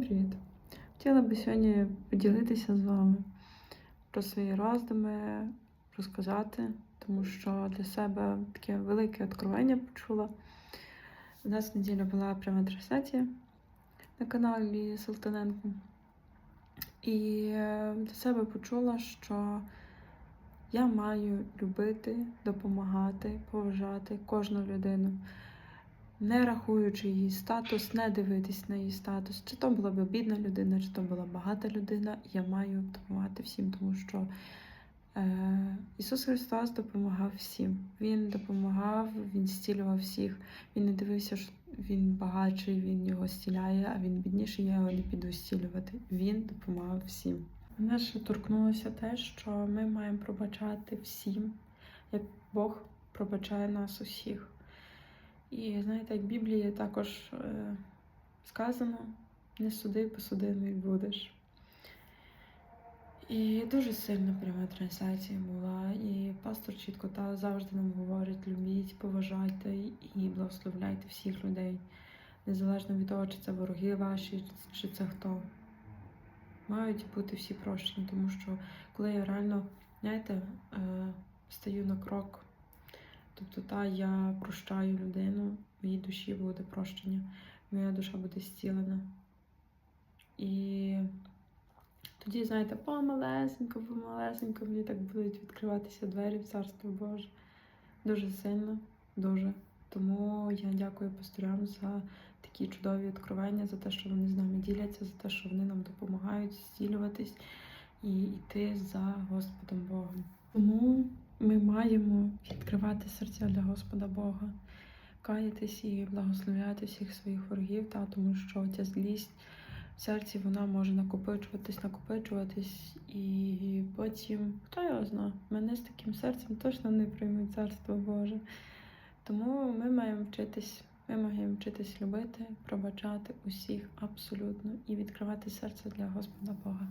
привіт! Хотіла би сьогодні поділитися з вами про свої роздуми, розказати, тому що для себе таке велике откровення почула. У нас неділя була пряма трансляція на каналі Салтаненко. І е, для себе почула, що я маю любити, допомагати, поважати кожну людину не рахуючи її статус, не дивитись на її статус. Чи то була б бідна людина, чи то була багата людина, я маю допомагати всім, тому що е, Ісус Христос допомагав всім. Він допомагав, Він зцілював всіх. Він не дивився, що він багатший, він його зціляє, а він бідніший, я його не піду зцілювати. Він допомагав всім. Мене ще торкнулося те, що ми маємо пробачати всім, як Бог пробачає нас усіх. І знаєте, в Біблії також е, сказано, не суди, посудимий будеш. І дуже сильна пряма трансляція була. І пастор чітко та завжди нам говорить: любіть, поважайте і благословляйте всіх людей, незалежно від того, чи це вороги ваші, чи це хто. Мають бути всі прощені, тому що коли я реально, знаєте, е, стаю на крок. Тобто, та я прощаю людину, її душі буде прощення, моя душа буде зцілена. І тоді, знаєте, помалесенько, помалесенько мені так будуть відкриватися двері в Царство Боже. Дуже сильно, дуже. Тому я дякую пасторам за такі чудові відкривання, за те, що вони з нами діляться, за те, що вони нам допомагають зцілюватись і йти за Господом Богом. Тому ми маємо відкривати серця для Господа Бога, каятись і благословляти всіх своїх ворогів, та, тому що ця злість в серці вона може накопичуватись, накопичуватись, і потім, хто його знає, мене з таким серцем точно не прийме царство Боже. Тому ми маємо вчитись, ми маємо вчитись любити, пробачати усіх абсолютно і відкривати серце для Господа Бога.